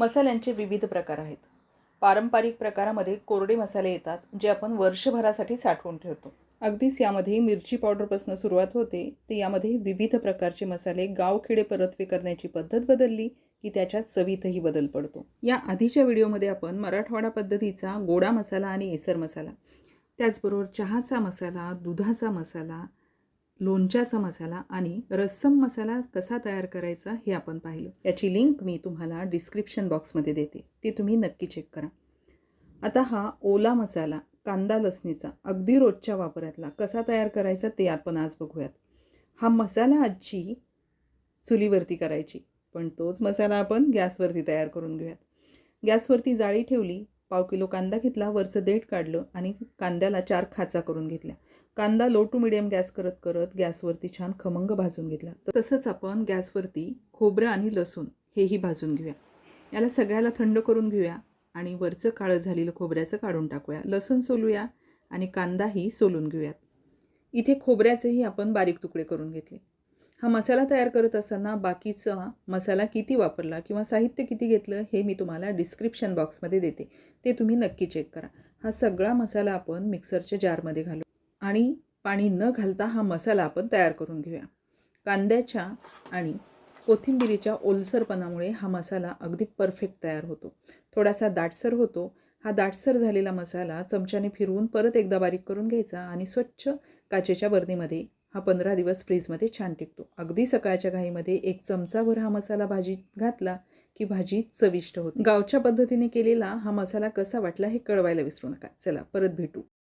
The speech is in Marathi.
मसाल्यांचे विविध प्रकार आहेत. पारंपरिक प्रकारामध्ये कोरडे मसाले येतात जे आपण वर्षभरासाठी साठवून ठेवतो. अगदीच यामध्ये मिरची पावडरपासून सुरुवात होते ते यामध्ये विविध प्रकारचे मसाले गावखेडे परतवे करण्याची पद्धत बदलली की त्याच्यात चवीतही बदल पडतो. या आधीच्या व्हिडिओमध्ये आपण मराठवाडा पद्धतीचा गोडा मसाला आणि एसर मसाला त्याचबरोबर चहाचा मसाला दुधाचा मसाला लोणच्याचा मसाला आणि रस्सम मसाला कसा तयार करायचा हे आपण पाहिलं. याची लिंक मी तुम्हाला डिस्क्रिप्शन बॉक्समध्ये देते. ती तुम्ही नक्की चेक करा. आता हा ओला मसाला कांदा लसणीचा अगदी रोजच्या वापरातला कसा तयार करायचा ते आपण आज बघूयात. हा मसाला आजची चुलीवरती करायची पण तोच मसाला आपण गॅसवरती तयार करून घेऊयात. गॅसवरती जाळी ठेवली पाव किलो कांदा घेतला वरचं देठ काढलं आणि कांद्याला चार खाचा करून घेतल्या. कांदा लो टू मिडियम गॅस करत करत गॅसवरती छान खमंग भाजून घेतला. तर तसंच आपण गॅसवरती खोबरं आणि लसूण हेही भाजून घेऊया. याला सगळ्याला थंड करून घेऊया आणि वरचं काळं झालेलं खोबऱ्याचं काढून टाकूया. लसूण सोलूया आणि कांदाही सोलून घेऊयात. इथे खोबऱ्याचेही आपण बारीक तुकडे करून घेतले. हा मसाला तयार करत असताना बाकीचा मसाला किती वापरला किंवा साहित्य किती घेतलं हे मी तुम्हाला डिस्क्रिप्शन बॉक्समध्ये देते. ते तुम्ही नक्की चेक करा. हा सगळा मसाला आपण मिक्सरच्या जारमध्ये घालू. आणि पाणी न घालता हा मसाला आपण तयार करून घेऊया. कांद्याच्या आणि कोथिंबिरीच्या ओलसरपणामुळे हा मसाला अगदी परफेक्ट तयार होतो. थोडासा दाटसर होतो. हा दाटसर झालेला मसाला चमच्याने फिरवून परत एकदा बारीक करून घ्यायचा आणि स्वच्छ काचेच्या बरणीमध्ये हा पंधरा दिवस फ्रीजमध्ये छान टिकतो. अगदी सकाळच्या घाईमध्ये एक चमचाभर हा मसाला भाजीत घातला की भाजी चविष्ट होते. गावच्या पद्धतीने केलेला हा मसाला कसा वाटला हे कळवायला विसरू नका. चला परत भेटू.